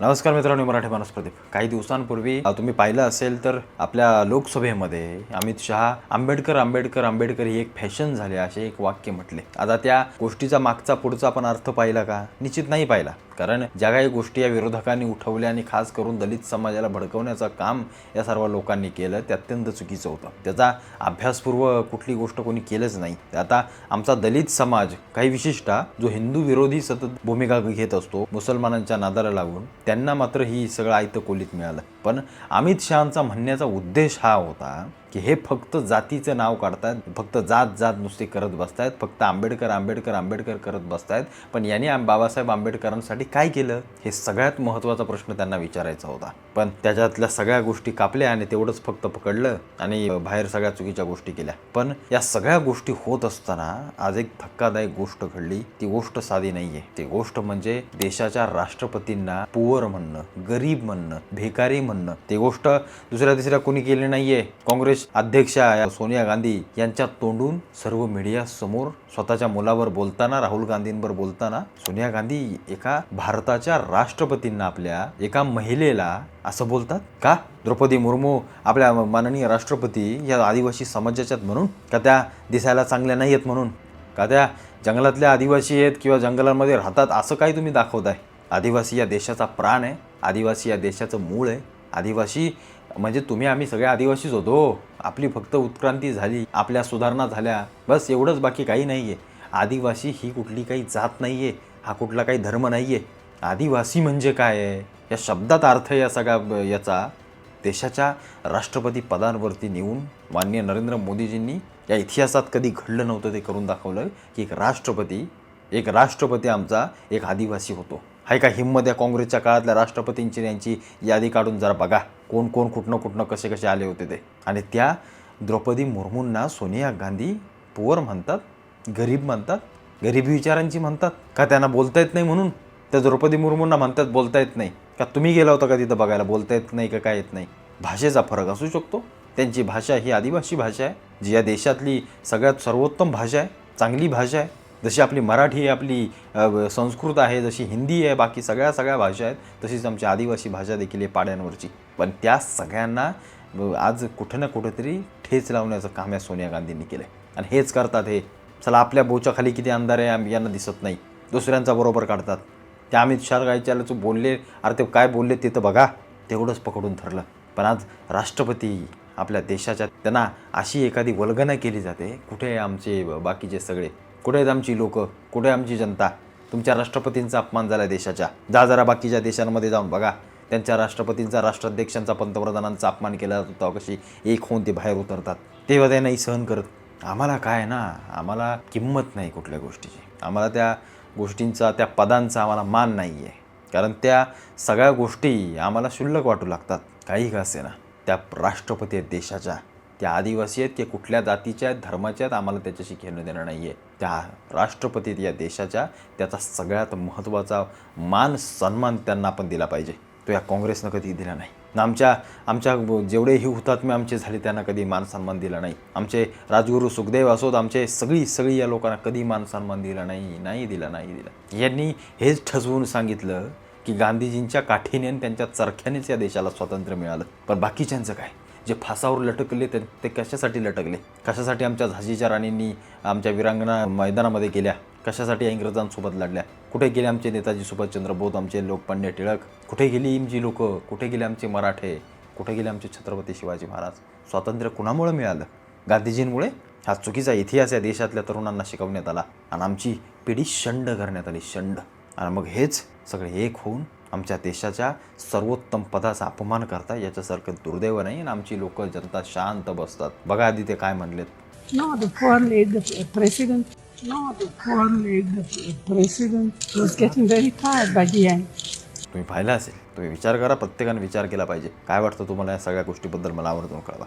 नमस्कार मित्रांनो मराठी माणूस प्रदीप. काही दिवसांपूर्वी तुम्ही पाहिलं असेल तर आपल्या लोकसभेमध्ये अमित शहा आंबेडकर आंबेडकर आंबेडकर ही एक फॅशन झाली असे एक वाक्य म्हटले. आता त्या गोष्टीचा मागचा पुढचा आपण अर्थ पाहिला का? निश्चित नाही पाहिला. कारण ज्या काही गोष्टी या विरोधकांनी उठवल्या आणि खास करून दलित समाजाला भडकवण्याचं काम या सर्व लोकांनी केलं ते अत्यंत चुकीचं होतं. त्याचा अभ्यासपूर्व कुठली गोष्ट कोणी केलंच नाही. आता आमचा दलित समाज काही विशिष्ट जो हिंदू विरोधी सतत भूमिका घेत असतो मुसलमानांच्या नादाला लागून त्यांना मात्र ही सगळं आयतं कोलीत मिळालं. पण अमित शहाचा म्हणण्याचा उद्देश हा होता की हे फक्त जातीचं नाव काढतात फक्त जात जात नुसते करत बसतायत फक्त आंबेडकर आंबेडकर आंबेडकर करत बसतायत. पण यांनी बाबासाहेब आंबेडकरांसाठी काय केलं? हे सगळ्यात महत्त्वाचा प्रश्न त्यांना विचारायचा होता. पण त्याच्यातल्या सगळ्या गोष्टी कापल्या आणि तेवढंच फक्त पकडलं आणि बाहेर सगळ्या चुकीच्या गोष्टी केल्या. पण या सगळ्या गोष्टी होत असताना आज एक धक्कादायक गोष्ट घडली. ती गोष्ट साधी नाहीये. ती गोष्ट म्हणजे देशाच्या राष्ट्रपतींना पुअर म्हणणं गरीब म्हणणं भिकारी म्हणणं. ती गोष्ट दुसऱ्या तिसऱ्या कोणी केली नाहीये. काँग्रेस अध्यक्षा या सोनिया गांधी यांच्या तोंडून सर्व मीडिया समोर स्वतःच्या मुलावर बोलताना राहुल गांधींवर बोलताना सोनिया गांधी एका भारताच्या राष्ट्रपतींना आपल्या एका महिलेला असं बोलतात. का? द्रौपदी मुर्मू आपल्या माननीय राष्ट्रपती या आदिवासी समाजाच्यात म्हणून? का त्या दिसायला चांगल्या नाही आहेत म्हणून? का त्या जंगलातल्या आदिवासी आहेत किंवा जंगलामध्ये राहतात असं काही तुम्ही दाखवताय आदिवासी या देशाचा प्राण आहे. आदिवासी या देशाचं मूळ आहे. आदिवासी म्हणजे तुम्ही आम्ही सगळे आदिवासीच होतो. आपली फक्त उत्क्रांती झाली आपल्या सुधारणा झाल्या बस एवढंच बाकी काही नाही आहे आदिवासी ही कुठली काही जात नाही आहे हा कुठला काही धर्म नाही आहे आदिवासी म्हणजे काय? आहे या शब्दात अर्थ या सगळ्या याचा. देशाच्या राष्ट्रपती पदांवरती नेऊन माननीय नरेंद्र मोदीजींनी या इतिहासात कधी घडलं नव्हतं ते करून दाखवलं की एक राष्ट्रपती एक राष्ट्रपती आमचा एक आदिवासी होतो. आहे का हिंमत या काँग्रेसच्या काळातल्या राष्ट्रपतींची यांची यादी काढून जरा बघा कोण कोण कुठनं कुठनं कसे कसे आले होते ते. आणि त्या द्रौपदी मुर्मूंना सोनिया गांधी पुअर म्हणतात गरीब म्हणतात गरीबी विचारांची म्हणतात. का त्यांना बोलता येत नाही म्हणून? त्या द्रौपदी मुर्मूंना म्हणतात बोलता येत नाही. का तुम्ही गेला होता का तिथं बघायला? बोलता येत नाही का काय येत नाही? भाषेचा फरक असू शकतो. त्यांची भाषा ही आदिवासी भाषा आहे जी या देशातली सगळ्यात सर्वोत्तम भाषा आहे चांगली भाषा आहे. जशी आपली मराठी आपली संस्कृत आहे जशी हिंदी आहे बाकी सगळ्या सगळ्या भाषा आहेत तशीच आमची आदिवासी भाषा देखील आहे पाड्यांवरची. पण त्या सगळ्यांना आज कुठं ना कुठेतरी ठेच लावण्याचं काम या सोनिया गांधींनी केलं आहे आणि हेच करतात हे. चला आपल्या बोचाखाली किती अंधार आहे आम्ही यांना दिसत नाही. दुसऱ्यांचा बरोबर काढतात. ते अमित शाह गायच्याला बोलले अरे ते काय बोलले ते तर बघा. तेवढंच पकडून ठरलं पण आज राष्ट्रपती आपल्या देशाच्या त्यांना अशी एखादी वल्गना केली जाते कुठे आहे आमचे बाकीचे सगळे. कुठे आहेत आमची लोक? कुठे आमची जनता? तुमच्या राष्ट्रपतींचा अपमान झाला देशाच्या. जा जरा बाकीच्या देशांमध्ये जाऊन बघा. त्यांच्या राष्ट्रपतींचा राष्ट्राध्यक्षांचा पंतप्रधानांचा अपमान केला जातो कशी एक होऊन ते बाहेर उतरतात. तेव्हा ते नाही सहन करत. आम्हाला काय ना? आम्हाला किंमत नाही कुठल्या गोष्टीची. आम्हाला त्या गोष्टींचा त्या पदांचा आम्हाला मान नाही आहे कारण त्या सगळ्या गोष्टी आम्हाला क्षुल्लक वाटू लागतात. काही का असे ना? त्या राष्ट्रपती आहेत देशाच्या. त्या आदिवासी आहेत ते कुठल्या जातीच्या आहेत धर्माच्या आहेत आम्हाला त्याच्याशी घेणं देणं नाही आहे त्या राष्ट्रपती या देशाच्या त्याचा सगळ्यात महत्त्वाचा मान सन्मान त्यांना आपण दिला पाहिजे. तो या काँग्रेसनं कधी दिला नाही. आमच्या आमच्या जेवढेही हुतात्मे आमचे झाले त्यांना कधी मान सन्मान दिला नाही. आमचे राजगुरू सुखदेव असोत आमचे सगळी सगळी या लोकांना कधी मान सन्मान दिला नाही नाही दिला नाही दिला. यांनी हेच ठसवून सांगितलं की गांधीजींच्या काठीने आणि त्यांच्या चरख्यानेच या देशाला स्वातंत्र्य मिळालं. पण बाकीच्यांचं काय? जे फासावर लटकले ते ते कशासाठी लटकले? कशासाठी आमच्या झाशीच्या राणींनी आमच्या विरांगणा मैदानामध्ये गेल्या? कशासाठी इंग्रजांसोबत लढल्या? कुठे गेले आमचे नेताजी सुभाषचंद्र बोस आमचे लोकमान्य टिळक? कुठे गेली इमजी लोक? कुठे गेले आमचे मराठे? कुठे गेले आमचे छत्रपती शिवाजी महाराज? स्वातंत्र्य कुणामुळे मिळालं? गांधीजींमुळे? हा चुकीचा इतिहास या देशातल्या तरुणांना शिकवण्यात आला. आणि आमची पिढी शंड करण्यात आली शंड. आणि मग हेच सगळे एक होऊन आमच्या देशाच्या सर्वोत्तम पदाचा अपमान करता याच्यासारखं दुर्दैव नाही आणि आमची लोक जनता शांत बसतात. बघा आधी ते काय म्हणलेत. तुम्ही पाहिलं असेल तुम्ही विचार करा प्रत्येकाने विचार केला पाहिजे. काय वाटतं तुम्हाला या सगळ्या गोष्टीबद्दल मला आवर्जून कळवा.